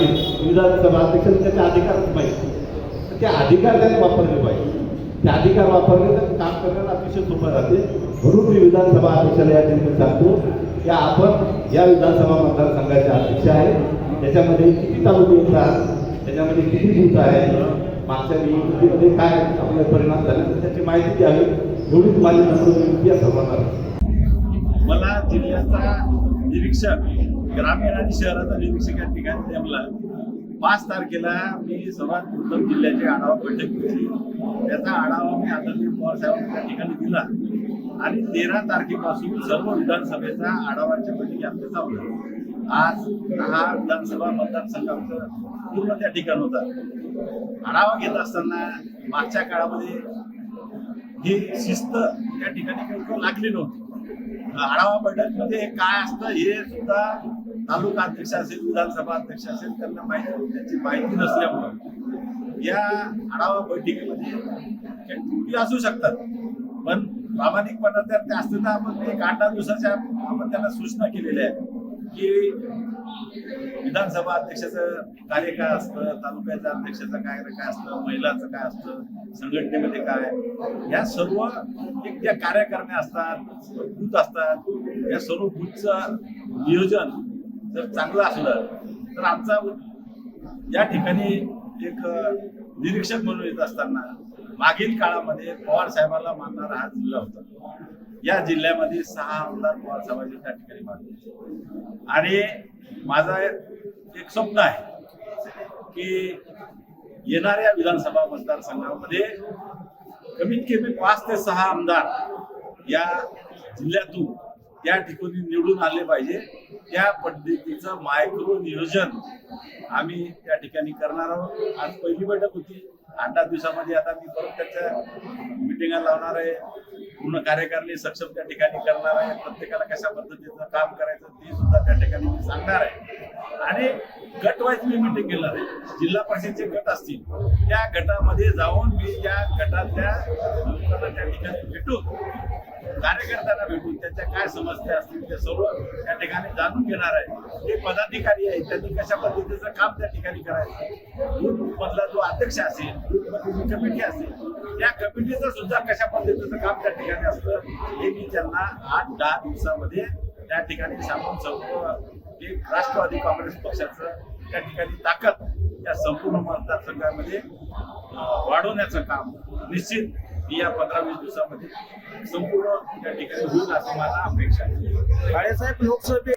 राहतील विधानसभा अध्यक्ष त्याचे अधिकारच पाहिजे. ते अधिकार त्यांनी वापरले पाहिजे. ते अधिकार वापरले तर काम करण्याला अतिशय सोपं राहते म्हणून मी विधानसभा अध्यक्षाला या ठिकाणी सांगतो की आपण या विधानसभा मतदारसंघाचे अध्यक्ष आहे. त्याच्यामध्ये किती तालुके येतात त्याच्यामध्ये किती बूथ आहे? मागच्या निवडणुकीमध्ये काय आपले परिणाम झाले? तर त्याची माहिती द्यावी. एवढीच माझी नम्र विनंती या सर्वांना. मला जिल्ह्याचा निरीक्षक ग्रामीण आणि शहराचा निरीक्षक या ठिकाणी नेमला. पाच तारखेला मी सर्वात उत्तम जिल्ह्याची आढावा बैठक घेतली. त्याचा आढावा मी आदरणीय पवार साहेबांना त्या ठिकाणी दिला. आणि तेरा तारखेपासून सर्व विधानसभेचा आढावाच्या बैठकी आमच्या चालू आज हा विधानसभा मतदारसंघ आमचा पूर्ण त्या ठिकाणी होता. आढावा घेत असताना मागच्या काळामध्ये ही शिस्त त्या ठिकाणी लागली नव्हती. आढावा बैठकमध्ये काय असतं हे सुद्धा तालुका अध्यक्ष असेल विधानसभा अध्यक्ष असेल त्यांना माहिती त्याची माहिती नसल्यामुळं. या आढावा बैठकीमध्ये त्रुटी असू शकतात. पण प्रामाणिकपणा तर ते असताना आपण एक आठ दहा दिवसाच्या आपण त्यांना सूचना केलेल्या आहेत की विधानसभा अध्यक्षाचं कार्य काय असतं? तालुक्याच्या अध्यक्षाचं कार्य काय असतं? महिलाचं काय असतं? संघटनेमध्ये काय? या सर्व एक त्या कार्यकारिण्या असतात बूथ असतात या सर्व बूथचं नियोजन जर चांगलं असलं तर आमचा या ठिकाणी एक निरीक्षक म्हणून येत असताना मागील काळामध्ये पवार साहेबांना मानणारा हा जिल्हा होता. या जिल्ह्यामध्ये सहा आमदार पवार साहेबांचे त्या ठिकाणी मानले आणि माझा एक स्वप्न आहे की येणाऱ्या विधानसभा मतदारसंघामध्ये कमीत कमी पाच ते सहा आमदार या जिल्ह्यातून त्या ठिकाणी निवडून आले पाहिजे. त्या पद्धतीचं मायक्रो नियोजन आम्ही त्या ठिकाणी करणार आहोत. आज पहिली बैठक होती. आठ दहा दिवसामध्ये आता मी परत त्याच्या मिटिंगा लावणार आहे. पूर्ण कार्यकारिणी सक्षम त्या ठिकाणी करणार आहे. प्रत्येकाला कशा पद्धतीचं काम करायचं ते सुद्धा त्या ठिकाणी मी सांगणार आहे. आणि गट वाईज मी मिटिंग घेणार आहे. जिल्हा परिषदचे गट असतील त्या गटामध्ये जाऊन मी त्या गटातल्या लोकांना त्या ठिकाणी भेटून कार्यकर्त्यांना भेटून त्याच्या काय समस्या असतील ते सर्व त्या ठिकाणी जाणून घेणार आहे. जे पदाधिकारी आहेत त्यांनी कशा पद्धतीचं काम त्या ठिकाणी करायचं? मधला जो अध्यक्ष असेल बूथ कमिटी असेल त्या कमिटीचं सुद्धा कशा पद्धतीचं काम त्या ठिकाणी असतं हे मी त्यांना आठ दहा दिवसामध्ये त्या ठिकाणी सांगून संपूर्ण एक राष्ट्रवादी काँग्रेस पक्षाचं त्या ठिकाणी ताकद या संपूर्ण मतदारसंघामध्ये वाढवण्याचं काम निश्चित या पंधरा वीस दिवसामध्ये संपूर्ण त्या ठिकाणी होईल असं मला अपेक्षा आहे. बाळासाहेब लोकसभे